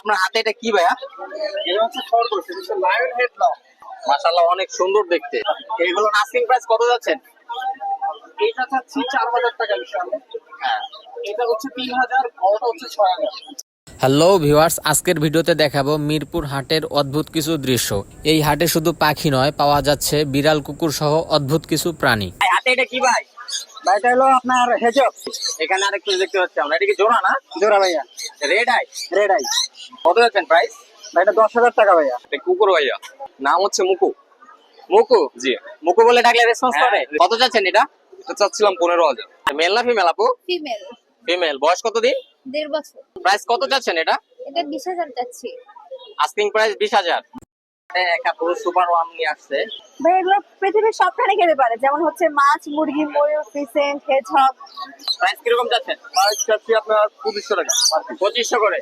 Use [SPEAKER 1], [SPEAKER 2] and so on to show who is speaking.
[SPEAKER 1] আপনার হাতে এটা কি ভাইয়া?
[SPEAKER 2] এটা হচ্ছে খরগোশ এটা হচ্ছে লায়ন হেড নাও
[SPEAKER 1] মাশাআল্লাহ অনেক সুন্দর দেখতে। এগুলো নাস্কিং প্রাইস কত যাচ্ছেন?
[SPEAKER 2] এইটা চাচ্ছি চার হাজার টাকা ইনশাআল্লাহ
[SPEAKER 1] হ্যাঁ।
[SPEAKER 2] এটা হচ্ছে তিন হাজার বড়টা হচ্ছে ছয় হাজার।
[SPEAKER 3] হ্যালো ভিউয়ার্স আজকের ভিডিওতে দেখাবো মিরপুর হাটের অদ্ভুত কিছু দৃশ্য। এই হাটে শুধু পাখি নয় পাওয়া যাচ্ছে বিড়াল কুকুর সহ অদ্ভুত কিছু প্রাণী।
[SPEAKER 1] হাতে এটা কি ভাই?
[SPEAKER 2] এটা হলো আপনার হেজক
[SPEAKER 1] এখানে আরেকটু দেখতে পাচ্ছি আমরা। এটা কি জোড়া না?
[SPEAKER 2] জোড়া ভাইয়া।
[SPEAKER 1] রেড আই
[SPEAKER 2] রেড আই
[SPEAKER 1] কত যাচ্ছেন প্রাইস
[SPEAKER 2] এটা দশ হাজার টাকা ভাইয়া।
[SPEAKER 1] কুকুর ভাইয়া। নাম হচ্ছে মুকু। মুকু? জি। মুকু বলে ডাকলে রেসপন্স
[SPEAKER 2] হ্যাঁ।
[SPEAKER 1] করে কত যাচ্ছেন এটা? এটা চাচ্ছিলাম পনেরো হাজার। মেল না ফিমেল আপু?
[SPEAKER 4] ফিমেল
[SPEAKER 1] ফিমেল বয়স কত দিন?
[SPEAKER 4] দেড় বছর।
[SPEAKER 1] প্রাইস কত যাচ্ছেন এটা?
[SPEAKER 4] এটা বিশ হাজার যাচ্ছি।
[SPEAKER 1] আস্কিং প্রাইস বিশ হাজার। একটা পুরো সুপার ওয়ান নিয়ে আসছে
[SPEAKER 4] ভাই এগুলো পৃথিবীর সব খেতে পারে। যেমন হচ্ছে মাছ মুরগি ময়ূর পিসেন্ট হেজহগ
[SPEAKER 1] প্রাইস কীরকম
[SPEAKER 2] প্রাইস চাচ্ছি আপনার পঁচিশশো টাকা
[SPEAKER 1] পঁচিশশো করে?